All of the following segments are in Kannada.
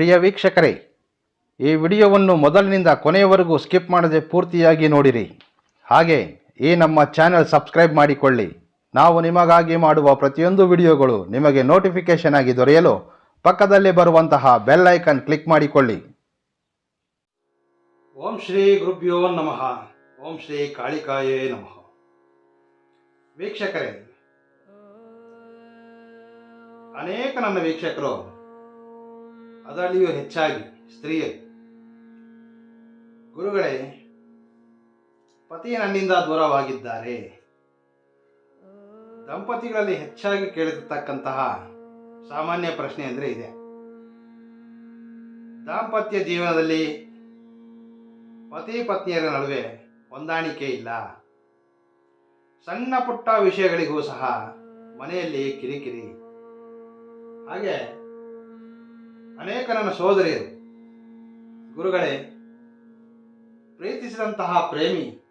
ಪ್ರಿಯ ವೀಕ್ಷಕರೇ, ಈ ವಿಡಿಯೋವನ್ನು ಮೊದಲಿನಿಂದ ಕೊನೆಯವರೆಗೂ ಸ್ಕಿಪ್ ಮಾಡದೆ ಪೂರ್ತಿಯಾಗಿ ನೋಡಿರಿ. ಹಾಗೆ ಈ ನಮ್ಮ ಚಾನೆಲ್ ಸಬ್ಸ್ಕ್ರೈಬ್ ಮಾಡಿಕೊಳ್ಳಿ. ನಾವು ನಿಮಗಾಗಿ ಮಾಡುವ ಪ್ರತಿಯೊಂದು ವಿಡಿಯೋಗಳು ನಿಮಗೆ ನೋಟಿಫಿಕೇಶನ್ ಆಗಿ ದೊರೆಯಲು ಪಕ್ಕದಲ್ಲಿ ಬರುವಂತಹ ಬೆಲ್ ಐಕನ್ ಕ್ಲಿಕ್ ಮಾಡಿಕೊಳ್ಳಿ. ಓಂ ಶ್ರೀ ಗುರುಭ್ಯೋ ನಮಃ. ಓಂ ಶ್ರೀ ಕಾಳಿಕಾಯೇ ನಮಃ. ವೀಕ್ಷಕರೇ, ಅನೇಕ ನನ್ನ ವೀಕ್ಷಕರು ಅದರಲ್ಲಿಯೂ ಹೆಚ್ಚಾಗಿ ಸ್ತ್ರೀಯರು ಗುರುಗಳೇ, ಪತಿ ನನ್ನಿಂದ ದೂರವಾಗಿದ್ದಾರೆ. ದಂಪತಿಗಳಲ್ಲಿ ಹೆಚ್ಚಾಗಿ ಕೇಳಿರ್ತಕ್ಕಂತಹ ಸಾಮಾನ್ಯ ಪ್ರಶ್ನೆ ಅಂದರೆ ಇದೆ. ದಾಂಪತ್ಯ ಜೀವನದಲ್ಲಿ ಪತಿ ಪತ್ನಿಯರ ನಡುವೆ ಹೊಂದಾಣಿಕೆ ಇಲ್ಲ. ಸಣ್ಣ ಪುಟ್ಟ ವಿಷಯಗಳಿಗೂ ಸಹ ಮನೆಯಲ್ಲಿ ಕಿರಿಕಿರಿ. ಹಾಗೆ ಅನೇಕ ನನ್ನ ಸೋದರಿಯರು. ಗುರುಗಳೇ, ಪ್ರೀತಿಸಿದಂತಹ ಪ್ರೇಮಿ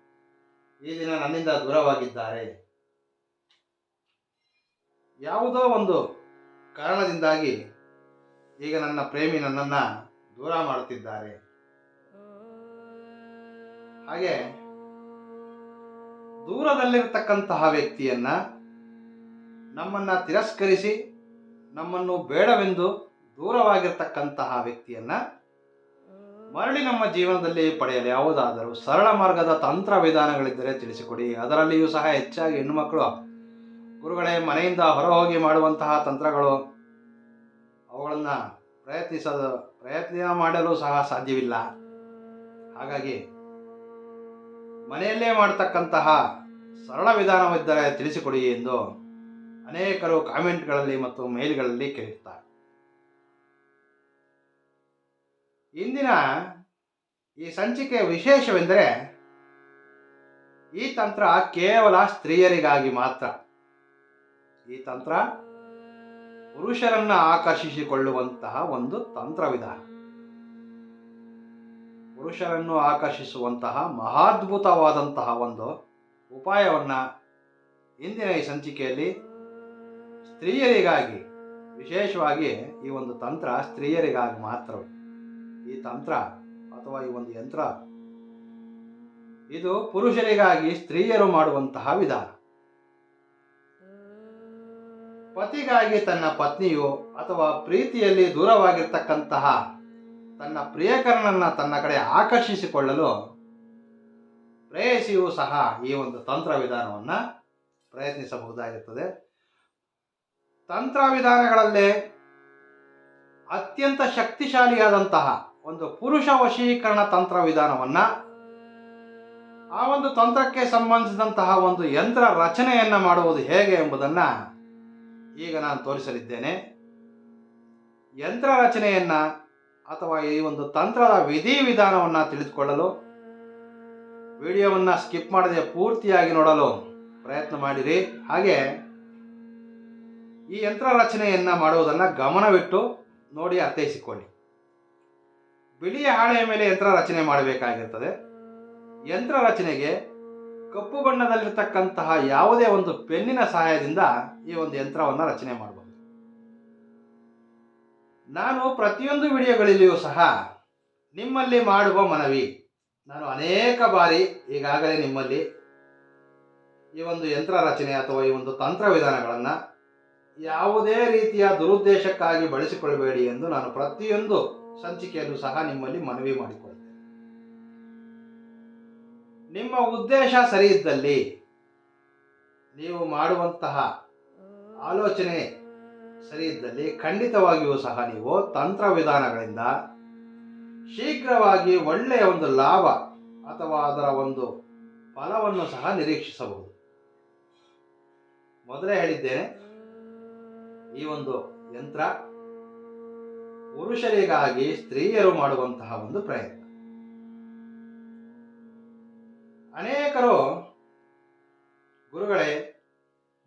ಈ ದಿನ ನನ್ನಿಂದ ದೂರವಾಗಿದ್ದಾರೆ. ಯಾವುದೋ ಒಂದು ಕಾರಣದಿಂದಾಗಿ ಈಗ ನನ್ನ ಪ್ರೇಮಿ ನನ್ನನ್ನು ದೂರ ಮಾಡುತ್ತಿದ್ದಾರೆ. ಹಾಗೆ ದೂರದಲ್ಲಿರ್ತಕ್ಕಂತಹ ವ್ಯಕ್ತಿಯನ್ನ ನಮ್ಮನ್ನ ತಿರಸ್ಕರಿಸಿ ನಮ್ಮನ್ನು ಬೇಡವೆಂದು ದೂರವಾಗಿರ್ತಕ್ಕಂತಹ ವ್ಯಕ್ತಿಯನ್ನ ಮರಳಿ ನಮ್ಮ ಜೀವನದಲ್ಲಿ ಪಡೆಯಲು ಯಾವುದಾದರೂ ಸರಳ ಮಾರ್ಗದ ತಂತ್ರ ವಿಧಾನಗಳಿದ್ದರೆ ತಿಳಿಸಿಕೊಡಿ. ಅದರಲ್ಲಿಯೂ ಸಹ ಹೆಚ್ಚಾಗಿ ಹೆಣ್ಣುಮಕ್ಕಳು, ಗುರುಗಳೇ, ಮನೆಯಿಂದ ಹೊರಹೋಗಿ ಮಾಡುವಂತಹ ತಂತ್ರಗಳು ಅವುಗಳನ್ನು ಪ್ರಯತ್ನಿಸದ, ಪ್ರಯತ್ನ ಮಾಡಲು ಸಹ ಸಾಧ್ಯವಿಲ್ಲ. ಹಾಗಾಗಿ ಮನೆಯಲ್ಲೇ ಮಾಡತಕ್ಕಂತಹ ಸರಳ ವಿಧಾನವಿದ್ದರೆ ತಿಳಿಸಿಕೊಡಿ ಎಂದು ಅನೇಕರು ಕಾಮೆಂಟ್ಗಳಲ್ಲಿ ಮತ್ತು ಮೇಲ್ಗಳಲ್ಲಿ ಕೇಳುತ್ತಾರೆ ಇಂದಿನ ಈ ಸಂಚಿಕೆಯ ವಿಶೇಷವೆಂದರೆ ಈ ತಂತ್ರ ಕೇವಲ ಸ್ತ್ರೀಯರಿಗಾಗಿ ಮಾತ್ರ. ಈ ತಂತ್ರ ಪುರುಷರನ್ನ ಆಕರ್ಷಿಸಿಕೊಳ್ಳುವಂತಹ ಒಂದು ತಂತ್ರ ವಿಧಾನ ಪುರುಷರನ್ನು ಆಕರ್ಷಿಸುವಂತಹ ಮಹಾದ್ಭುತವಾದಂತಹ ಒಂದು ಉಪಾಯವನ್ನ ಇಂದಿನ ಈ ಸಂಚಿಕೆಯಲ್ಲಿ ಸ್ತ್ರೀಯರಿಗಾಗಿ, ವಿಶೇಷವಾಗಿ ಈ ಒಂದು ತಂತ್ರ ಸ್ತ್ರೀಯರಿಗಾಗಿ ಮಾತ್ರ ಈ ತಂತ್ರ ಅಥವಾ ಈ ಒಂದು ಯಂತ್ರ, ಇದು ಪುರುಷರಿಗಾಗಿ ಸ್ತ್ರೀಯರು ಮಾಡುವಂತಹ ವಿಧಾನ. ಪತಿಗಾಗಿ ತನ್ನ ಪತ್ನಿಯು ಅಥವಾ ಪ್ರೀತಿಯಲ್ಲಿ ದೂರವಾಗಿರ್ತಕ್ಕಂತಹ ತನ್ನ ಪ್ರಿಯಕರನನ್ನ ತನ್ನ ಕಡೆ ಆಕರ್ಷಿಸಿಕೊಳ್ಳಲು ಪ್ರೇಯಸಿಯು ಸಹ ಈ ಒಂದು ತಂತ್ರ ವಿಧಾನವನ್ನು ಪ್ರಯತ್ನಿಸಬಹುದಾಗಿರುತ್ತದೆ. ತಂತ್ರ ವಿಧಾನಗಳಲ್ಲೇ ಅತ್ಯಂತ ಶಕ್ತಿಶಾಲಿಯಾದಂತಹ ಒಂದು ಪುರುಷ ವಶೀಕರಣ ತಂತ್ರ ವಿಧಾನವನ್ನ, ಆ ಒಂದು ತಂತ್ರಕ್ಕೆ ಸಂಬಂಧಿಸಿದಂತಹ ಒಂದು ಯಂತ್ರ ರಚನೆಯನ್ನ ಮಾಡುವುದು ಹೇಗೆ ಎಂಬುದನ್ನ ಈಗ ನಾನು ತೋರಿಸಲಿದ್ದೇನೆ. ಯಂತ್ರ ರಚನೆಯನ್ನ ಅಥವಾ ಈ ಒಂದು ತಂತ್ರದ ವಿಧಿ ವಿಧಾನವನ್ನ ತಿಳಿದುಕೊಳ್ಳಲು, ವಿಡಿಯೋವನ್ನ ಸ್ಕಿಪ್ ಮಾಡದೆ ಪೂರ್ತಿಯಾಗಿ ನೋಡಲು ಪ್ರಯತ್ನ ಮಾಡಿರಿ. ಹಾಗೆ ಈ ಯಂತ್ರ ರಚನೆಯನ್ನ ಮಾಡುವುದನ್ನು ಗಮನವಿಟ್ಟು ನೋಡಿ ಅರ್ಥೈಸಿಕೊಳ್ಳಿ. ಬಿಳಿಯ ಹಾಳೆಯ ಮೇಲೆ ಯಂತ್ರ ರಚನೆ ಮಾಡಬೇಕಾಗಿರ್ತದೆ. ಯಂತ್ರ ರಚನೆಗೆ ಕಪ್ಪು ಬಣ್ಣದಲ್ಲಿರ್ತಕ್ಕಂತಹ ಯಾವುದೇ ಒಂದು ಪೆನ್ನಿನ ಸಹಾಯದಿಂದ ಈ ಒಂದು ಯಂತ್ರವನ್ನು ರಚನೆ ಮಾಡಬಹುದು ನಾನು ಪ್ರತಿಯೊಂದು ವಿಡಿಯೋಗಳಲ್ಲಿಯೂ ಸಹ ನಿಮ್ಮಲ್ಲಿ ಮಾಡುವ ಮನವಿ. ನಾನು ಅನೇಕ ಬಾರಿ ಈಗಾಗಲೇ ನಿಮ್ಮಲ್ಲಿ ಈ ಒಂದು ಯಂತ್ರ ರಚನೆ ಅಥವಾ ಈ ಒಂದು ತಂತ್ರ ವಿಧಾನಗಳನ್ನು ಯಾವುದೇ ರೀತಿಯ ದುರುದ್ದೇಶಕ್ಕಾಗಿ ಬಳಸಿಕೊಳ್ಳಬೇಡಿ ಎಂದು ನಾನು ಪ್ರತಿಯೊಂದು ಸಂಚಿಕೆಯಲ್ಲೂ ಸಹ ನಿಮ್ಮಲ್ಲಿ ಮನವಿ ಮಾಡಿಕೊಳ್ತೇನೆ. ನಿಮ್ಮ ಉದ್ದೇಶ ಸರಿ ಇದ್ದಲ್ಲಿ ನೀವು ಮಾಡುವಂತಹ ಆಲೋಚನೆ ಸರಿ ಇದ್ದಲ್ಲಿ ಖಂಡಿತವಾಗಿಯೂ ಸಹ ನೀವು ತಂತ್ರ ವಿಧಾನಗಳಿಂದ ಶೀಘ್ರವಾಗಿ ಒಳ್ಳೆಯ ಒಂದು ಲಾಭ ಅಥವಾ ಅದರ ಒಂದು ಫಲವನ್ನು ಸಹ ನಿರೀಕ್ಷಿಸಬಹುದು. ಮೊದಲೇ ಹೇಳಿದ್ದೇನೆ, ಈ ಒಂದು ಯಂತ್ರ ಪುರುಷರಿಗಾಗಿ ಸ್ತ್ರೀಯರು ಮಾಡುವಂತಹ ಒಂದು ಪ್ರಯತ್ನ. ಅನೇಕರು, ಗುರುಗಳೇ,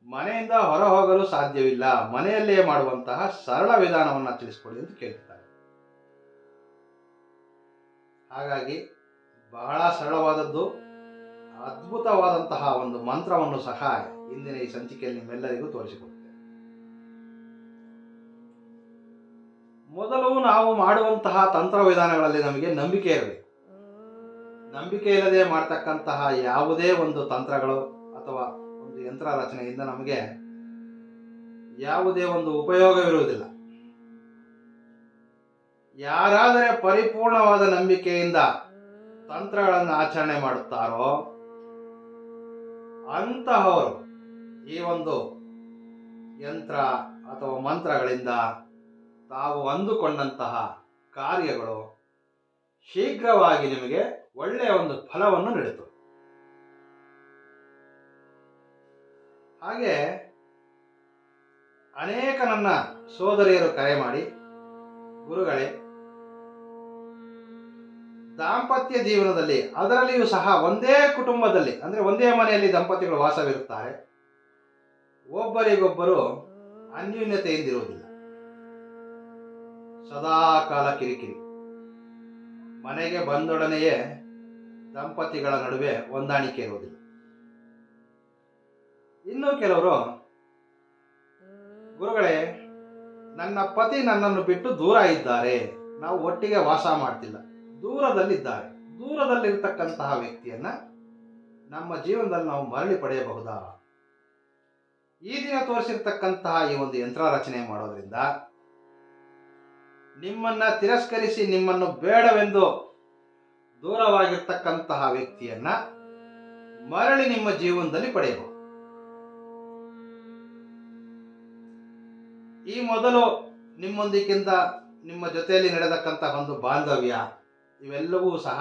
ಮನೆಯಿಂದ ಹೊರ ಹೋಗಲು ಸಾಧ್ಯವಿಲ್ಲ, ಮನೆಯಲ್ಲೇ ಮಾಡುವಂತಹ ಸರಳ ವಿಧಾನವನ್ನು ತಿಳಿಸ್ಕೊಡಿ ಅಂತ ಕೇಳ್ತಾರೆ ಹಾಗಾಗಿ ಬಹಳ ಸರಳವಾದದ್ದು, ಅದ್ಭುತವಾದಂತಹ ಒಂದು ಮಂತ್ರವನ್ನು ಸಹ ಇಂದಿನ ಈ ಸಂಚಿಕೆಯಲ್ಲಿ ನಿಮ್ಮೆಲ್ಲರಿಗೂ ತೋರಿಸಿಕೊಡ್ತೇನೆ. ಮೊದಲು ನಾವು ಮಾಡುವಂತಹ ತಂತ್ರ ವಿಧಾನಗಳಲ್ಲಿ ನಮಗೆ ನಂಬಿಕೆ ಇರಬೇಕು ನಂಬಿಕೆ ಇಲ್ಲದೆ ಮಾಡ್ತಕ್ಕಂತಹ ಯಾವುದೇ ಒಂದು ತಂತ್ರಗಳು ಅಥವಾ ಒಂದು ಯಂತ್ರ ರಚನೆಯಿಂದ ನಮಗೆ ಯಾವುದೇ ಒಂದು ಉಪಯೋಗವಿರುವುದಿಲ್ಲ. ಯಾರಾದರೆ ಪರಿಪೂರ್ಣವಾದ ನಂಬಿಕೆಯಿಂದ ತಂತ್ರಗಳನ್ನು ಆಚರಣೆ ಮಾಡುತ್ತಾರೋ ಅಂತಹವರು ಈ ಒಂದು ಯಂತ್ರ ಅಥವಾ ಮಂತ್ರಗಳಿಂದ ತಾವು ಅಂದುಕೊಂಡಂತಹ ಕಾರ್ಯಗಳು ಶೀಘ್ರವಾಗಿ ನಿಮಗೆ ಒಳ್ಳೆಯ ಒಂದು ಫಲವನ್ನು ನೀಡಿತು ಹಾಗೆ ಅನೇಕ ನನ್ನ ಸೋದರಿಯರು ಕರೆ ಮಾಡಿ, ಗುರುಗಳೇ, ದಾಂಪತ್ಯ ಜೀವನದಲ್ಲಿ ಅದರಲ್ಲಿಯೂ ಸಹ ಒಂದೇ ಕುಟುಂಬದಲ್ಲಿ, ಅಂದರೆ ಒಂದೇ ಮನೆಯಲ್ಲಿ ದಂಪತಿಗಳು ವಾಸವಿರುತ್ತಾರೆ, ಒಬ್ಬರಿಗೊಬ್ಬರು ಅನ್ಯೂನ್ಯತೆಯಿಂದಿರುವುದಿಲ್ಲ. ಸದಾ ಕಾಲ ಕಿರಿಕಿರಿ. ಮನೆಗೆ ಬಂದೊಡನೆಯೇ ದಂಪತಿಗಳ ನಡುವೆ ಹೊಂದಾಣಿಕೆ ಇರುವುದಿಲ್ಲ. ಇನ್ನು ಕೆಲವರು, ಗುರುಗಳೇ, ನನ್ನ ಪತಿ ನನ್ನನ್ನು ಬಿಟ್ಟು ದೂರ ಇದ್ದಾರೆ. ನಾವು ಒಟ್ಟಿಗೆ ವಾಸ ಮಾಡ್ತಿಲ್ಲ. ದೂರದಲ್ಲಿದ್ದಾರೆ. ದೂರದಲ್ಲಿರ್ತಕ್ಕಂತಹ ವ್ಯಕ್ತಿಯನ್ನ ನಮ್ಮ ಜೀವನದಲ್ಲಿ ನಾವು ಮರಳಿ ಪಡೆಯಬಹುದಾ? ಈ ದಿನ ತೋರಿಸಿರ್ತಕ್ಕಂತಹ ಈ ಒಂದು ಯಂತ್ರ ರಚನೆ ಮಾಡೋದ್ರಿಂದ ನಿಮ್ಮನ್ನ ತಿರಸ್ಕರಿಸಿ ನಿಮ್ಮನ್ನು ಬೇಡವೆಂದು ದೂರವಾಗಿರ್ತಕ್ಕಂತಹ ವ್ಯಕ್ತಿಯನ್ನ ಮರಳಿ ನಿಮ್ಮ ಜೀವನದಲ್ಲಿ ಪಡೆಯಬಹುದು. ಈ ಮೊದಲು ನಿಮ್ಮೊಂದಿಗಿಂತ ನಿಮ್ಮ ಜೊತೆಯಲ್ಲಿ ನಡೆದಕ್ಕಂತಹ ಒಂದು ಬಾಂಧವ್ಯ, ಇವೆಲ್ಲವೂ ಸಹ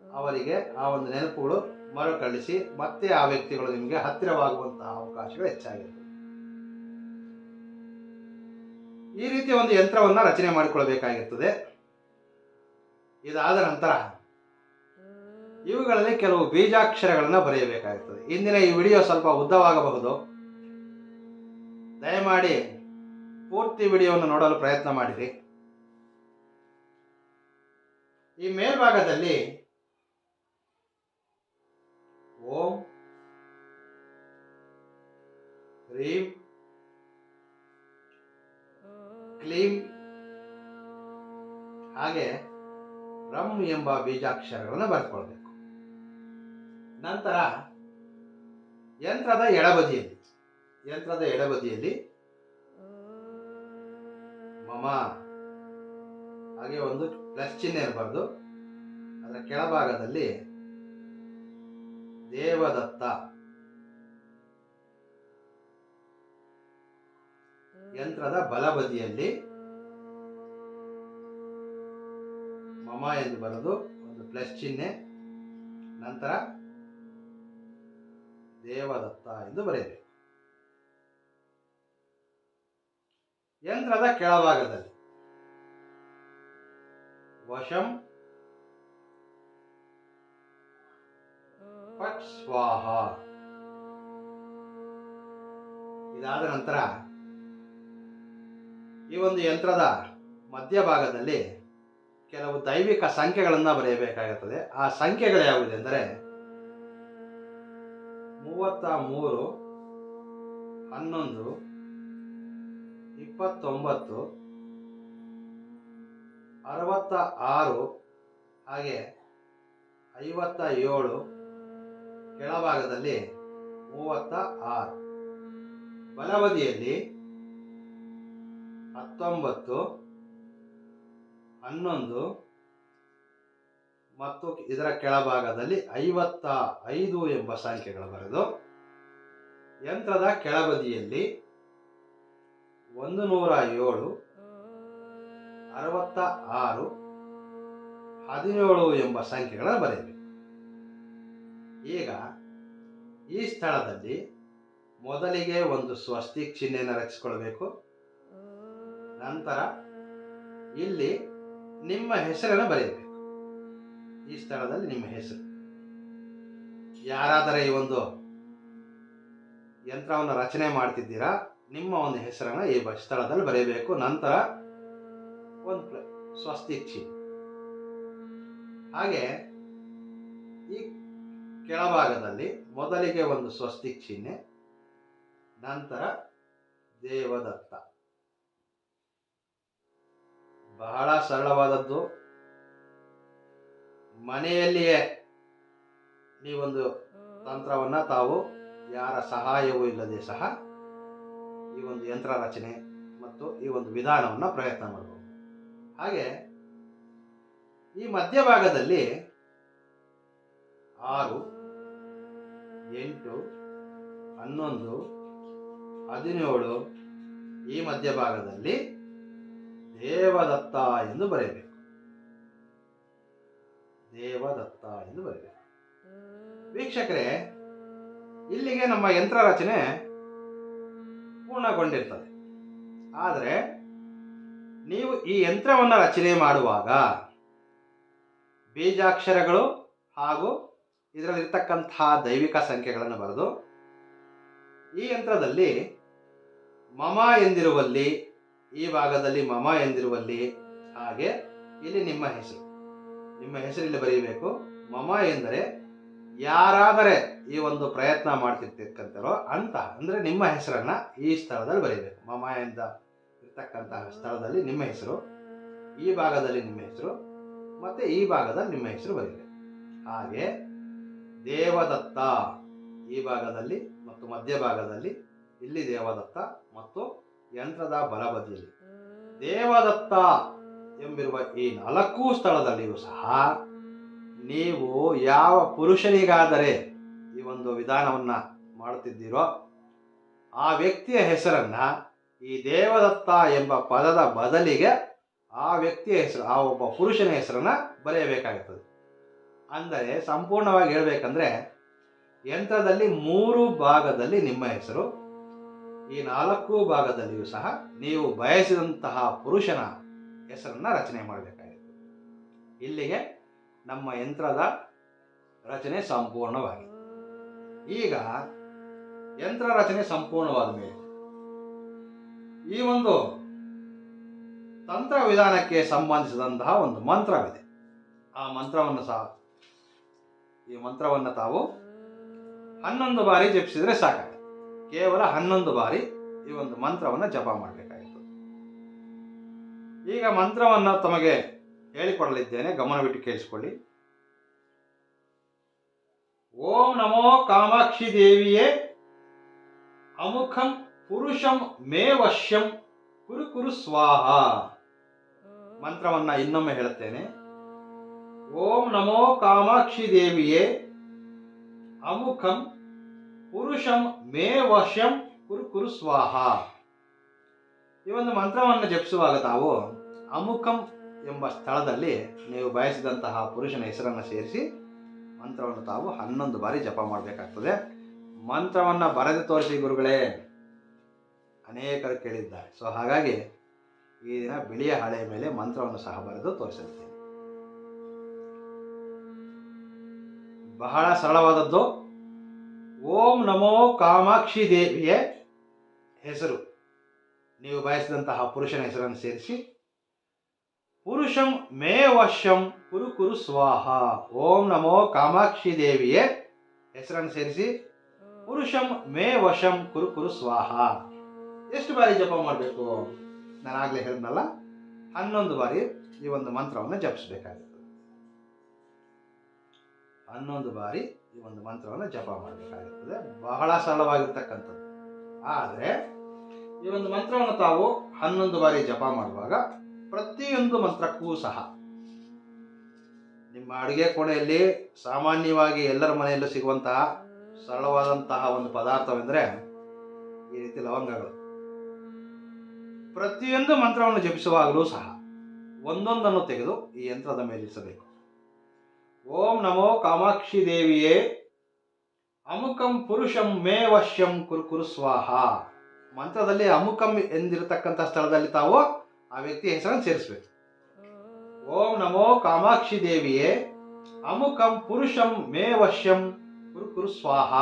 ಅವರಿಗೆ ಆ ಒಂದು ನೆನಪುಗಳು ಮರುಕಳಿಸಿ ಮತ್ತೆ ಆ ವ್ಯಕ್ತಿಗಳು ನಿಮಗೆ ಹತ್ತಿರವಾಗುವಂತಹ ಅವಕಾಶಗಳು ಹೆಚ್ಚಾಗಿರ್ತದೆ ಈ ರೀತಿ ಒಂದು ಯಂತ್ರವನ್ನ ರಚನೆ ಮಾಡಿಕೊಳ್ಬೇಕಾಗಿರ್ತದೆ ಇದಾದ ನಂತರ ಇವುಗಳಲ್ಲಿ ಕೆಲವು ಬೀಜಾಕ್ಷರಗಳನ್ನು ಬರೆಯಬೇಕಾಗುತ್ತದೆ ಇಂದಿನ ಈ ವಿಡಿಯೋ ಸ್ವಲ್ಪ ಉದ್ದವಾಗಬಹುದು. ದಯಮಾಡಿ ಪೂರ್ತಿ ವಿಡಿಯೋವನ್ನು ನೋಡಲು ಪ್ರಯತ್ನ ಮಾಡಿರಿ. ಈ ಮೇಲ್ಭಾಗದಲ್ಲಿ ಓಂ ಹ್ರೀಂ ಕ್ಲೀಂ ಹಾಗೆ ರಮ್ ಎಂಬ ಬೀಜಾಕ್ಷರಗಳನ್ನು ಬರ್ಕೊಳ್ಬೇಕು ನಂತರ ಯಂತ್ರದ ಎಡಬದಿಯಲ್ಲಿ ಯಂತ್ರದ ಎಡಬದಿಯಲ್ಲಿ ಮಮ, ಹಾಗೆ ಒಂದು ಪ್ಲಸ್ ಚಿಹ್ನೆ ಇರಬಾರ್ದು. ಅದರ ಕೆಳಭಾಗದಲ್ಲಿ ದೇವದತ್ತ. ಯಂತ್ರದ ಬಲಬದಿಯಲ್ಲಿ ಮಮ ಎಂದು ಬರೆದು ಒಂದು ಪ್ಲಸ್ ಚಿಹ್ನೆ, ನಂತರ ದೇವದತ್ತ ಎಂದು ಬರೆಯಬೇಕು ಯಂತ್ರದ ಕೆಳಭಾಗದಲ್ಲಿ ವಶಂ ಪಟ್ ಸ್ವಾಹ. ಇದಾದ ನಂತರ ಈ ಒಂದು ಯಂತ್ರದ ಮಧ್ಯಭಾಗದಲ್ಲಿ ಕೆಲವು ದೈವಿಕ ಸಂಖ್ಯೆಗಳನ್ನು ಬರೆಯಬೇಕಾಗುತ್ತದೆ. ಆ ಸಂಖ್ಯೆಗಳು ಯಾವುದೆಂದರೆ ಮೂವತ್ತ ಮೂರು, ಹನ್ನೊಂದು, ಇಪ್ಪತ್ತೊಂಬತ್ತು, ಅರವತ್ತ ಆರು, ಹಾಗೆ ಐವತ್ತ ಏಳು, ಕೆಳಭಾಗದಲ್ಲಿ ಮೂವತ್ತ ಆರು. ಬಲಬದಿಯಲ್ಲಿ ಹತ್ತೊಂಬತ್ತು, ಹನ್ನೊಂದು, ಮತ್ತು ಇದರ ಕೆಳಭಾಗದಲ್ಲಿ ಐವತ್ತ ಐದು ಎಂಬ ಸಂಖ್ಯೆಗಳು ಬರೆದು, ಯಂತ್ರದ ಕೆಳಬದಿಯಲ್ಲಿ ಒಂದು ನೂರ ಏಳು, ಅರವತ್ತ ಆರು, ಹದಿನೇಳು ಎಂಬ ಸಂಖ್ಯೆಗಳನ್ನು ಬರೆಯಬೇಕು. ಈಗ ಈ ಸ್ಥಳದಲ್ಲಿ ಮೊದಲಿಗೆ ಒಂದು ಸ್ವಸ್ತಿ ಚಿಹ್ನೆಯನ್ನು ರಚಿಸಿಕೊಳ್ಬೇಕು. ನಂತರ ಇಲ್ಲಿ ನಿಮ್ಮ ಹೆಸರನ್ನು ಬರೆಯಬೇಕು. ಈ ಸ್ಥಳದಲ್ಲಿ ನಿಮ್ಮ ಹೆಸರು. ಯಾರಾದರೆ ಈ ಒಂದು ಯಂತ್ರವನ್ನು ರಚನೆ ಮಾಡ್ತಿದ್ದೀರಾ, ನಿಮ್ಮ ಒಂದು ಹೆಸರನ್ನು ಈ ಸ್ಥಳದಲ್ಲಿ ಬರೆಯಬೇಕು. ನಂತರ ಒಂದು ಸ್ವಸ್ತಿ ಚಿಹ್ನೆ. ಹಾಗೆ ಈ ಕೆಳಭಾಗದಲ್ಲಿ ಮೊದಲಿಗೆ ಒಂದು ಸ್ವಸ್ತಿಕ್ ಚಿಹ್ನೆ, ನಂತರ ದೇವದತ್ತ. ಬಹಳ ಸರಳವಾದದ್ದು. ಮನೆಯಲ್ಲಿಯೇ ಈ ಒಂದು ತಂತ್ರವನ್ನು ತಾವು ಯಾರ ಸಹಾಯವೂ ಇಲ್ಲದೆ ಸಹ ಈ ಒಂದು ಯಂತ್ರ ರಚನೆ ಮತ್ತು ಈ ಒಂದು ವಿಧಾನವನ್ನು ಪ್ರಯತ್ನ ಮಾಡಬಹುದು ಹಾಗೆ ಈ ಮಧ್ಯಭಾಗದಲ್ಲಿ ಆರು, ಎಂಟು, ಹನ್ನೊಂದು, ಹದಿನೇಳು ಈ ಮಧ್ಯಭಾಗದಲ್ಲಿ ದೇವದತ್ತ ಎಂದು ಬರೆಯಬೇಕು. ದೇವದತ್ತ ಎಂದು ಬರೆಯಬೇಕು. ವೀಕ್ಷಕರೇ, ಇಲ್ಲಿಗೆ ನಮ್ಮ ಯಂತ್ರ ರಚನೆ ಪೂರ್ಣಗೊಂಡಿರ್ತದೆ. ಆದರೆ, ನೀವು ಈ ಯಂತ್ರವನ್ನು ರಚನೆ ಮಾಡುವಾಗ ಬೀಜಾಕ್ಷರಗಳು ಹಾಗೂ ಇದರಲ್ಲಿರ್ತಕ್ಕಂತಹ ದೈವಿಕ ಸಂಖ್ಯೆಗಳನ್ನು ಬರೆದು, ಈ ಯಂತ್ರದಲ್ಲಿ ಮಮ ಎಂದಿರುವಲ್ಲಿ ಈ ಭಾಗದಲ್ಲಿ ಮಮ ಎಂದಿರುವಲ್ಲಿ ಹಾಗೆ ಇಲ್ಲಿ ನಿಮ್ಮ ಹೆಸರು. ನಿಮ್ಮ ಹೆಸರಿಲ್ಲಿ ಬರೆಯಬೇಕು ಮಮ ಎಂದರೆ ಯಾರಾದರೆ ಈ ಒಂದು ಪ್ರಯತ್ನ ಮಾಡ್ತಿರ್ತಕ್ಕಂಥರೋ ಅಂತ ಅಂದರೆ ನಿಮ್ಮ ಹೆಸರನ್ನ ಈ ಸ್ಥಳದಲ್ಲಿ ಬರೀಬೇಕು. ಮಮ ಎಂದ ಇರ್ತಕ್ಕಂತಹ ಸ್ಥಳದಲ್ಲಿ ನಿಮ್ಮ ಹೆಸರು, ಈ ಭಾಗದಲ್ಲಿ ನಿಮ್ಮ ಹೆಸರು, ಮತ್ತೆ ಈ ಭಾಗದಲ್ಲಿ ನಿಮ್ಮ ಹೆಸರು ಬರೀಬೇಕು. ಹಾಗೆ ದೇವದತ್ತ ಈ ಭಾಗದಲ್ಲಿ ಮತ್ತು ಮಧ್ಯಭಾಗದಲ್ಲಿ ಇಲ್ಲಿ ದೇವದತ್ತ ಮತ್ತು ಯಂತ್ರದ ಬಲಬದಿಯಲ್ಲಿ ದೇವದತ್ತ ಎಂಬಿರುವ ಈ ನಾಲ್ಕು ಸ್ಥಳದಲ್ಲಿಯೂ ಸಹ ನೀವು ಯಾವ ಪುರುಷನಿಗಾದರೆ ಈ ಒಂದು ವಿಧಾನವನ್ನು ಮಾಡುತ್ತಿದ್ದೀರೋ ಆ ವ್ಯಕ್ತಿಯ ಹೆಸರನ್ನ ಈ ದೇವದತ್ತ ಎಂಬ ಪದದ ಬದಲಿಗೆ ಆ ವ್ಯಕ್ತಿಯ ಹೆಸರು ಆ ಒಬ್ಬ ಪುರುಷನ ಹೆಸರನ್ನ ಬರೆಯಬೇಕಾಗುತ್ತದೆ. ಅಂದರೆ ಸಂಪೂರ್ಣವಾಗಿ ಹೇಳಬೇಕಂದ್ರೆ ಯಂತ್ರದಲ್ಲಿ ಮೂರು ಭಾಗದಲ್ಲಿ ನಿಮ್ಮ ಹೆಸರು ಈ ನಾಲ್ಕು ಭಾಗದಲ್ಲಿಯೂ ಸಹ ನೀವು ಬಯಸಿದಂತಹ ಪುರುಷನ ಹೆಸರನ್ನು ರಚನೆ ಮಾಡಬೇಕಾಗಿತ್ತು. ಇಲ್ಲಿಗೆ ನಮ್ಮ ಯಂತ್ರದ ರಚನೆ ಸಂಪೂರ್ಣವಾಗಿದೆ. ಈಗ ಯಂತ್ರ ರಚನೆ ಸಂಪೂರ್ಣವಾದ ಮೇಲೆ ಈ ಒಂದು ತಂತ್ರ ವಿಧಾನಕ್ಕೆ ಸಂಬಂಧಿಸಿದಂತಹ ಒಂದು ಮಂತ್ರವಿದೆ. ಆ ಮಂತ್ರವನ್ನು ಸಹ ಈ ಮಂತ್ರವನ್ನು ತಾವು ಹನ್ನೊಂದು ಬಾರಿ ಜಪಿಸಿದರೆ ಸಾಕಾಗುತ್ತೆ ಕೇವಲ ಹನ್ನೊಂದು ಬಾರಿ ಈ ಒಂದು ಮಂತ್ರವನ್ನು ಜಪ ಮಾಡಬೇಕಾಯಿತು. ಈಗ ಮಂತ್ರವನ್ನು ತಮಗೆ ಹೇಳಿಕೊಡಲಿದ್ದೇನೆ ಗಮನವಿಟ್ಟು ಕೇಳಿಸಿಕೊಳ್ಳಿ. ಓಂ ನಮೋ ಕಾಮಾಕ್ಷಿ ದೇವಿಯೇ, ಅಮುಖಂ ಪುರುಷಂ ಮೇ ವಶ್ಯಂ ಕುರು ಕುರು ಸ್ವಾಹ. ಮಂತ್ರವನ್ನ ಇನ್ನೊಮ್ಮೆ ಹೇಳುತ್ತೇನೆ. ಓಂ ನಮೋ ಕಾಮಾಕ್ಷಿ ದೇವಿಯೇ, ಅಮುಖಂ ಪುರುಷಂ ಮೇ ವಶಂ ಕುರು ಕುರು ಸ್ವಾಹ. ಈ ಒಂದು ಮಂತ್ರವನ್ನು ಜಪಿಸುವಾಗ ತಾವು ಅಮುಖಂ ಎಂಬ ಸ್ಥಳದಲ್ಲಿ ನೀವು ಬಯಸಿದಂತಹ ಪುರುಷನ ಹೆಸರನ್ನು ಸೇರಿಸಿ ಮಂತ್ರವನ್ನು ತಾವು ಹನ್ನೊಂದು ಬಾರಿ ಜಪ ಮಾಡಬೇಕಾಗ್ತದೆ. ಮಂತ್ರವನ್ನು ಬರೆದು ತೋರಿಸಿ ಗುರುಗಳೇ. ಅನೇಕರು ಕೇಳಿದ್ದಾರೆ. ಸೊ ಹಾಗಾಗಿ ಈ ದಿನ ಬಿಳಿಯ ಹಳೆಯ ಮೇಲೆ ಮಂತ್ರವನ್ನು ಸಹ ಬರೆದು ತೋರಿಸಿರ್ತೀನಿ. ಬಹಳ ಸರಳವಾದದ್ದು. ಓಂ ನಮೋ ಕಾಮಾಕ್ಷಿ ದೇವಿಯ ಹೆಸರು. ನೀವು ಬಯಸಿದಂತಹ ಪುರುಷನ ಹೆಸರನ್ನು ಸೇರಿಸಿ. ಪುರುಷಂ ಮೇ ವಶಂ ಕುರು ಕುರು ಸ್ವಾಹ. ಓಂ ನಮೋ ಕಾಮಾಕ್ಷಿ ದೇವಿಯೇ ಹೆಸರನ್ನು ಸೇರಿಸಿ. ಪುರುಷಂ ಮೇ ವಶಂ ಕುರು ಕುರು ಸ್ವಾಹ. ಎಷ್ಟು ಬಾರಿ ಜಪ ಮಾಡಬೇಕು? ನಾನು ಆಗಲೇ ಹೇಳಿದ್ನಲ್ಲ, ಹನ್ನೊಂದು ಬಾರಿ ಈ ಒಂದು ಮಂತ್ರವನ್ನು ಜಪಿಸಬೇಕಾಗುತ್ತೆ. ಹನ್ನೊಂದು ಬಾರಿ ಈ ಒಂದು ಮಂತ್ರವನ್ನು ಜಪ ಮಾಡಬೇಕಾಗುತ್ತದೆ ಬಹಳ ಸರಳವಾಗಿರ್ತಕ್ಕಂಥದ್ದು. ಆದರೆ ಈ ಒಂದು ಮಂತ್ರವನ್ನು ತಾವು ಹನ್ನೊಂದು ಬಾರಿ ಜಪ ಮಾಡುವಾಗ ಪ್ರತಿಯೊಂದು ಮಂತ್ರಕ್ಕೂ ಸಹ ನಿಮ್ಮ ಅಡುಗೆ ಕೋಣೆಯಲ್ಲಿ ಸಾಮಾನ್ಯವಾಗಿ ಎಲ್ಲರ ಮನೆಯಲ್ಲೂ ಸಿಗುವಂತಹ ಸರಳವಾದಂತಹ ಒಂದು ಪದಾರ್ಥವೆಂದರೆ ಈ ರೀತಿ ಲವಂಗಗಳು. ಪ್ರತಿಯೊಂದು ಮಂತ್ರವನ್ನು ಜಪಿಸುವಾಗಲೂ ಸಹ ಒಂದೊಂದನ್ನು ತೆಗೆದು ಈ ಯಂತ್ರದ ಮೇಲೆ ಇರಿಸಬೇಕು. ಓಂ ನಮೋ ಕಾಮಾಕ್ಷಿ ದೇವಿಯೇ. ಅಮುಕಂ ಪುರುಷಂ ಮೇ ವಶ್ಯಂ ಕುರು ಕುರು ಸ್ವಾಹ. ಮಂತ್ರದಲ್ಲಿ ಅಮುಕಂ ಎಂದಿರತಕ್ಕಂಥ ಸ್ಥಳದಲ್ಲಿ ತಾವು ಆ ವ್ಯಕ್ತಿಯ ಹೆಸರನ್ನು ಸೇರಿಸಬೇಕು. ಓಂ ನಮೋ ಕಾಮಾಕ್ಷಿ ದೇವಿಯೇ. ಅಮುಕಂ ಪುರುಷಂ ಮೇ ವಶ್ಯಂ ಕುರು ಕುರು ಸ್ವಾಹ.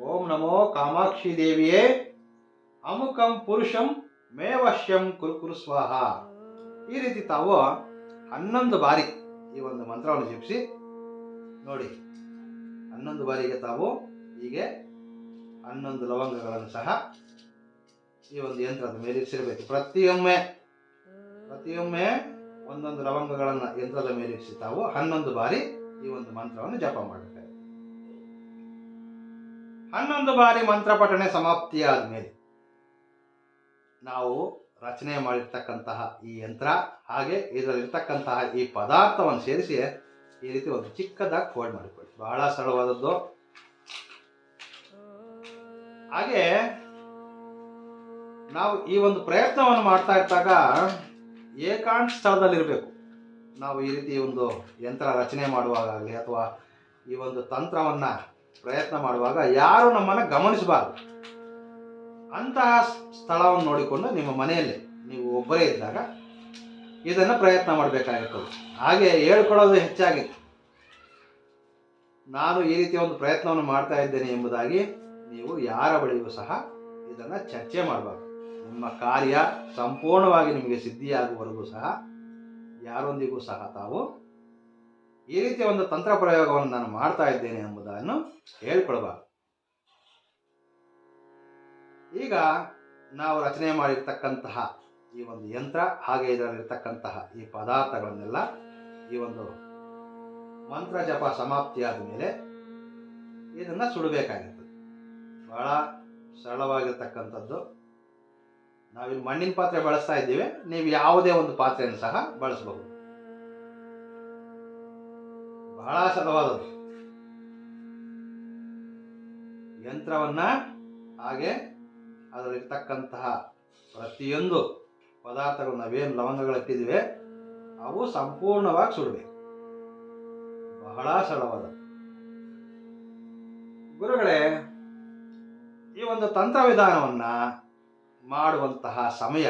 ಓಂ ನಮೋ ಕಾಮಾಕ್ಷಿ ದೇವಿಯೇ. ಅಮುಕಂ ಪುರುಷಂ ಮೇ ವಶ್ಯಂ ಕುರು ಕುರು ಸ್ವಾಹ. ಈ ರೀತಿ ತಾವು ಹನ್ನೊಂದು ಬಾರಿ ಈ ಒಂದು ಮಂತ್ರವನ್ನು ಜಪಿಸಿ ನೋಡಿ, ಹನ್ನೊಂದು ಬಾರಿಗೆ ತಾವು ಹೀಗೆ ಹನ್ನೊಂದು ಲವಂಗಗಳನ್ನು ಸಹ ಈ ಒಂದು ಯಂತ್ರದ ಮೇಲೆ ಇರಿಸಿರಬೇಕು. ಪ್ರತಿಯೊಮ್ಮೆ ಪ್ರತಿಯೊಮ್ಮೆ ಒಂದೊಂದು ಲವಂಗಗಳನ್ನು ಯಂತ್ರದ ಮೇಲೆ ಇರಿಸಿ ತಾವು ಹನ್ನೊಂದು ಬಾರಿ ಈ ಒಂದು ಮಂತ್ರವನ್ನು ಜಪ ಮಾಡಬೇಕಾಗುತ್ತೆ ಹನ್ನೊಂದು ಬಾರಿ ಮಂತ್ರ ಪಠಣೆ ಸಮಾಪ್ತಿಯಾದ ಮೇಲೆ ನಾವು ರಚನೆ ಮಾಡಿರ್ತಕ್ಕಂತಹ ಈ ಯಂತ್ರ ಹಾಗೆ ಇದರಲ್ಲಿರ್ತಕ್ಕಂತಹ ಈ ಪದಾರ್ಥವನ್ನು ಸೇರಿಸಿ ಈ ರೀತಿ ಒಂದು ಚಿಕ್ಕದಾಗಿ ಫೋಲ್ಡ್ ಮಾಡಿಕೊಳ್ಳಿ ಬಹಳ ಸರಳವಾದದ್ದು. ಹಾಗೆ ನಾವು ಈ ಒಂದು ಪ್ರಯತ್ನವನ್ನು ಮಾಡ್ತಾ ಇದ್ದಾಗ ಏಕಾಂತ ಸ್ಥಳದಲ್ಲಿರಬೇಕು. ನಾವು ಈ ರೀತಿ ಒಂದು ಯಂತ್ರ ರಚನೆ ಮಾಡುವಾಗಲಿ ಅಥವಾ ಈ ಒಂದು ತಂತ್ರವನ್ನು ಪ್ರಯತ್ನ ಮಾಡುವಾಗ ಯಾರು ನಮ್ಮನ್ನು ಗಮನಿಸಬಾರದು. ಅಂತಹ ಸ್ಥಳವನ್ನು ನೋಡಿಕೊಂಡು ನಿಮ್ಮ ಮನೆಯಲ್ಲಿ ನೀವು ಒಬ್ಬರೇ ಇದ್ದಾಗ ಇದನ್ನು ಪ್ರಯತ್ನ ಮಾಡಬೇಕಾಗಿರ್ತದೆ. ಹಾಗೆ ಹೇಳ್ಕೊಳ್ಳೋದು ಹೆಚ್ಚಾಗಿತ್ತು. ನಾನು ಈ ರೀತಿಯ ಒಂದು ಪ್ರಯತ್ನವನ್ನು ಮಾಡ್ತಾ ಇದ್ದೇನೆ ಎಂಬುದಾಗಿ ನೀವು ಯಾರ ಬಳಿಯೂ ಸಹ ಇದನ್ನು ಚರ್ಚೆ ಮಾಡಬಾರ್ದು. ನಿಮ್ಮ ಕಾರ್ಯ ಸಂಪೂರ್ಣವಾಗಿ ನಿಮಗೆ ಸಿದ್ಧಿಯಾಗುವವರೆಗೂ ಸಹ, ಯಾರೊಂದಿಗೂ ಸಹ ತಾವು ಈ ರೀತಿಯ ಒಂದು ತಂತ್ರ ಪ್ರಯೋಗವನ್ನು ನಾನು ಮಾಡ್ತಾ ಇದ್ದೇನೆ ಎಂಬುದನ್ನು ಹೇಳ್ಕೊಳ್ಬಾರ್ದು. ಈಗ ನಾವು ರಚನೆ ಮಾಡಿರ್ತಕ್ಕಂತಹ ಈ ಒಂದು ಯಂತ್ರ, ಹಾಗೆ ಇದರಲ್ಲಿರ್ತಕ್ಕಂತಹ ಈ ಪದಾರ್ಥಗಳನ್ನೆಲ್ಲ ಈ ಒಂದು ಮಂತ್ರ ಜಪ ಸಮಾಪ್ತಿಯಾದ ಮೇಲೆ ಇದನ್ನು ಸುಡಬೇಕಾಗಿರ್ತದೆ. ಬಹಳ ಸರಳವಾಗಿರ್ತಕ್ಕಂಥದ್ದು. ನಾವಿಲ್ಲಿ ಮಣ್ಣಿನ ಪಾತ್ರೆ ಬಳಸ್ತಾ ಇದ್ದೀವಿ. ನೀವು ಯಾವುದೇ ಒಂದು ಪಾತ್ರೆಯನ್ನು ಸಹ ಬಳಸಬಹುದು. ಬಹಳ ಸರಳವಾದದ್ದು. ಯಂತ್ರವನ್ನ ಹಾಗೆ ಅದರಲ್ಲಿರ್ತಕ್ಕಂತಹ ಪ್ರತಿಯೊಂದು ಪದಾರ್ಥಗಳು ನಾವೇನು ಲವಂಗಗಳು ಇಟ್ಟಿದ್ದೀವಿ ಅವು ಸಂಪೂರ್ಣವಾಗಿ ಸುಡಬೇಕು. ಬಹಳ ಸರಳವಾದ. ಗುರುಗಳೇ, ಈ ಒಂದು ತಂತ್ರ ವಿಧಾನವನ್ನ ಮಾಡುವಂತಹ ಸಮಯ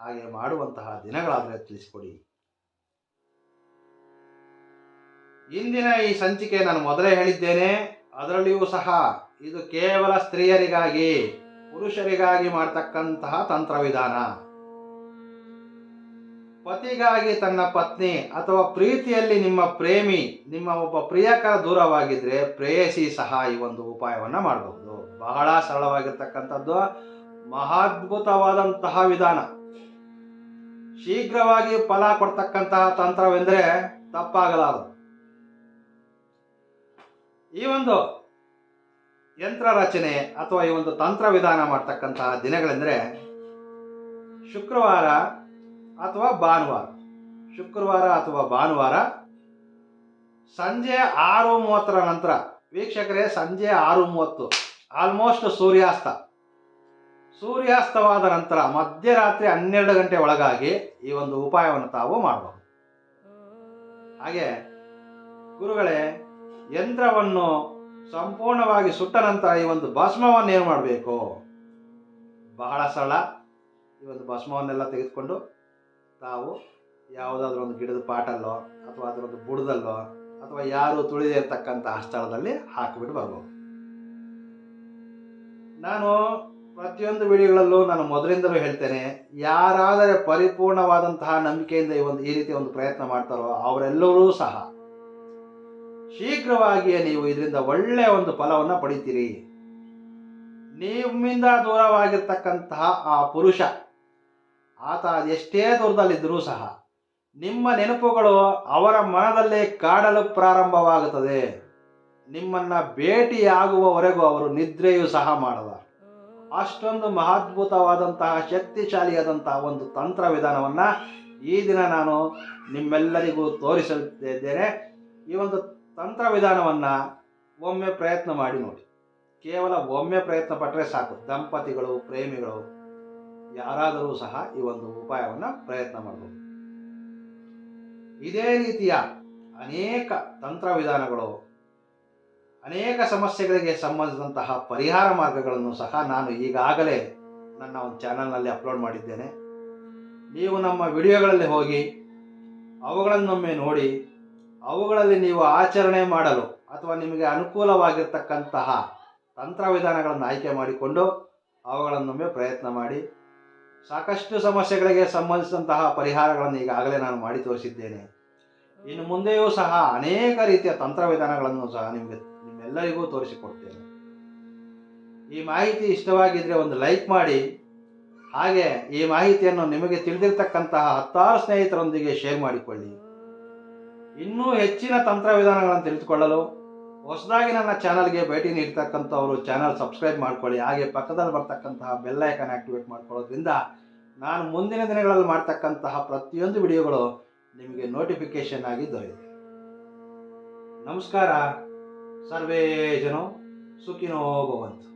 ಹಾಗೆ ಮಾಡುವಂತಹ ದಿನಗಳಾದರೆ ತಿಳಿಸಿಕೊಡಿ. ಇಂದಿನ ಈ ಸಂಚಿಕೆ ನಾನು ಮೊದಲೇ ಹೇಳಿದ್ದೇನೆ, ಅದರಲ್ಲಿಯೂ ಸಹ ಇದು ಕೇವಲ ಸ್ತ್ರೀಯರಿಗಾಗಿ ಪುರುಷರಿಗಾಗಿ ಮಾಡ್ತಕ್ಕಂತಹ ತಂತ್ರ ವಿಧಾನ ಪತಿಗಾಗಿ ತನ್ನ ಪತ್ನಿ ಅಥವಾ ಪ್ರೀತಿಯಲ್ಲಿ ನಿಮ್ಮ ಪ್ರೇಮಿ, ನಿಮ್ಮ ಒಬ್ಬ ಪ್ರಿಯಕರ ದೂರವಾಗಿದ್ರೆ ಪ್ರೇಯಸಿ ಸಹ ಈ ಒಂದು ಉಪಾಯವನ್ನ ಮಾಡಬಹುದು. ಬಹಳ ಸರಳವಾಗಿರ್ತಕ್ಕಂಥದ್ದು, ಮಹಾದ್ಭುತವಾದಂತಹ ವಿಧಾನ. ಶೀಘ್ರವಾಗಿ ಫಲ ಕೊಡ್ತಕ್ಕಂತಹ ತಂತ್ರವೆಂದರೆ ತಪ್ಪಾಗಲಾರದು. ಈ ಒಂದು ಯಂತ್ರ ರಚನೆ ಅಥವಾ ಈ ಒಂದು ತಂತ್ರ ವಿಧಾನ ಮಾಡ್ತಕ್ಕಂತಹ ದಿನಗಳೆಂದರೆ ಶುಕ್ರವಾರ ಅಥವಾ ಭಾನುವಾರ. ಶುಕ್ರವಾರ ಅಥವಾ ಭಾನುವಾರ ಸಂಜೆ ಆರು ಮೂವತ್ತರ ನಂತರ, ವೀಕ್ಷಕರೇ, ಸಂಜೆ ಆರು ಮೂವತ್ತು ಆಲ್ಮೋಸ್ಟ್ ಸೂರ್ಯಾಸ್ತ. ಸೂರ್ಯಾಸ್ತವಾದ ನಂತರ ಮಧ್ಯರಾತ್ರಿ ಹನ್ನೆರಡು ಗಂಟೆ ಒಳಗಾಗಿ ಈ ಒಂದು ಉಪಾಯವನ್ನು ತಾವು ಮಾಡಬಹುದು ಹಾಗೆ ಗುರುಗಳೇ, ಯಂತ್ರವನ್ನು ಸಂಪೂರ್ಣವಾಗಿ ಸುಟ್ಟ ನಂತರ ಈ ಒಂದು ಭಸ್ಮವನ್ನು ಏನು ಮಾಡಬೇಕು? ಬಹಳ ಸರಳ. ಈ ಒಂದು ಭಸ್ಮವನ್ನೆಲ್ಲ ತೆಗೆದುಕೊಂಡು ತಾವು ಯಾವುದಾದ್ರೂ ಒಂದು ಗಿಡದ ಪಾಟಲ್ಲೋ ಅಥವಾ ಅದರ ಒಂದು ಬುಡದಲ್ಲೋ ಅಥವಾ ಯಾರು ತುಳಿದೇ ಆ ಸ್ಥಳದಲ್ಲಿ ಹಾಕಿಬಿಟ್ಟು ಬರ್ಬೋದು. ನಾನು ಪ್ರತಿಯೊಂದು ವಿಡಿಯೋಗಳಲ್ಲೂ ನಾನು ಮೊದಲಿಂದಲೂ ಹೇಳ್ತೇನೆ, ಯಾರಾದರೆ ಪರಿಪೂರ್ಣವಾದಂತಹ ನಂಬಿಕೆಯಿಂದ ಈ ಒಂದು ಈ ರೀತಿ ಒಂದು ಪ್ರಯತ್ನ ಮಾಡ್ತಾರೋ ಅವರೆಲ್ಲರೂ ಸಹ ಶೀಘ್ರವಾಗಿಯೇ ನೀವು ಇದರಿಂದ ಒಳ್ಳೆಯ ಒಂದು ಫಲವನ್ನು ಪಡಿತೀರಿ. ನಿಮ್ಮಿಂದ ದೂರವಾಗಿರ್ತಕ್ಕಂತಹ ಆ ಪುರುಷ, ಆತ ಎಷ್ಟೇ ದೂರದಲ್ಲಿದ್ದರೂ ಸಹ ನಿಮ್ಮ ನೆನಪುಗಳು ಅವರ ಮನದಲ್ಲೇ ಕಾಡಲು ಪ್ರಾರಂಭವಾಗುತ್ತದೆ. ನಿಮ್ಮನ್ನ ಭೇಟಿಯಾಗುವವರೆಗೂ ಅವರು ನಿದ್ರೆಯೂ ಸಹ ಮಾಡದ. ಅಷ್ಟೊಂದು ಮಹದ್ಭುತವಾದಂತಹ ಶಕ್ತಿಶಾಲಿಯಾದಂತಹ ಒಂದು ತಂತ್ರ ವಿಧಾನವನ್ನು ಈ ದಿನ ನಾನು ನಿಮ್ಮೆಲ್ಲರಿಗೂ ತೋರಿಸುತ್ತಿದ್ದೇನೆ ಈ ಒಂದು ತಂತ್ರ ವಿಧಾನವನ್ನ ಒಮ್ಮೆ ಪ್ರಯತ್ನ ಮಾಡಿ ನೋಡಿ. ಕೇವಲ ಒಮ್ಮೆ ಪ್ರಯತ್ನ ಪಟ್ಟರೆ ಸಾಕು. ದಂಪತಿಗಳು, ಪ್ರೇಮಿಗಳು, ಯಾರಾದರೂ ಸಹ ಈ ಒಂದು ಉಪಾಯವನ್ನು ಪ್ರಯತ್ನ ಮಾಡಬಹುದು ಇದೇ ರೀತಿಯ ಅನೇಕ ತಂತ್ರ ವಿಧಾನಗಳು ಅನೇಕ ಸಮಸ್ಯೆಗಳಿಗೆ ಸಂಬಂಧಿಸಿದಂತಹ ಪರಿಹಾರ ಮಾರ್ಗಗಳನ್ನು ಸಹ ನಾನು ಈಗಾಗಲೇ ನನ್ನ ಒಂದು ಚಾನಲ್ನಲ್ಲಿ ಅಪ್ಲೋಡ್ ಮಾಡಿದ್ದೇನೆ. ನೀವು ನಮ್ಮ ವಿಡಿಯೋಗಳಲ್ಲಿ ಹೋಗಿ ಅವುಗಳನ್ನೊಮ್ಮೆ ನೋಡಿ ಅವುಗಳಲ್ಲಿ ನೀವು ಆಚರಣೆ ಮಾಡಲು ಅಥವಾ ನಿಮಗೆ ಅನುಕೂಲವಾಗಿರ್ತಕ್ಕಂತಹ ತಂತ್ರ ವಿಧಾನಗಳನ್ನು ಆಯ್ಕೆ ಮಾಡಿಕೊಂಡು ಅವುಗಳನ್ನೊಮ್ಮೆ ಪ್ರಯತ್ನ ಮಾಡಿ. ಸಾಕಷ್ಟು ಸಮಸ್ಯೆಗಳಿಗೆ ಸಂಬಂಧಿಸಿದಂತಹ ಪರಿಹಾರಗಳನ್ನು ಈಗಾಗಲೇ ನಾನು ಮಾಡಿ ತೋರಿಸಿದ್ದೇನೆ. ಇನ್ನು ಮುಂದೆಯೂ ಸಹ ಅನೇಕ ರೀತಿಯ ತಂತ್ರ ವಿಧಾನಗಳನ್ನು ಸಹ ನಿಮಗೆ, ನಿಮ್ಮೆಲ್ಲರಿಗೂ ತೋರಿಸಿಕೊಡ್ತೇನೆ. ಈ ಮಾಹಿತಿ ಇಷ್ಟವಾಗಿದ್ರೆ ಒಂದು ಲೈಕ್ ಮಾಡಿ. ಹಾಗೆ ಈ ಮಾಹಿತಿಯನ್ನು ನಿಮಗೆ ತಿಳಿದಿರ್ತಕ್ಕಂತಹ ಹತ್ತಾರು ಸ್ನೇಹಿತರೊಂದಿಗೆ ಶೇರ್ ಮಾಡಿಕೊಳ್ಳಿ. ಇನ್ನೂ ಹೆಚ್ಚಿನ ತಂತ್ರ ವಿಧಾನಗಳನ್ನು ತಿಳಿದುಕೊಳ್ಳಲು ಹೊಸದಾಗಿ ನನ್ನ ಚಾನಲ್ಗೆ ಭೇಟಿ ನೀಡ್ತಕ್ಕಂಥವರು ಚಾನಲ್ ಸಬ್ಸ್ಕ್ರೈಬ್ ಮಾಡ್ಕೊಳ್ಳಿ. ಹಾಗೆ ಪಕ್ಕದಲ್ಲಿ ಬರ್ತಕ್ಕಂತಹ ಬೆಲ್ ಐಕನ್ ಆಕ್ಟಿವೇಟ್ ಮಾಡ್ಕೊಳ್ಳೋದ್ರಿಂದ ನಾನು ಮುಂದಿನ ದಿನಗಳಲ್ಲಿ ಮಾಡ್ತಕ್ಕಂತಹ ಪ್ರತಿಯೊಂದು ವಿಡಿಯೋಗಳು ನಿಮಗೆ ನೋಟಿಫಿಕೇಶನ್ ಆಗಿ ದೊರೆಯುತ್ತೆ. ನಮಸ್ಕಾರ. ಸರ್ವೇ ಜನ ಸುಖಿನೋ ಭವಂತು.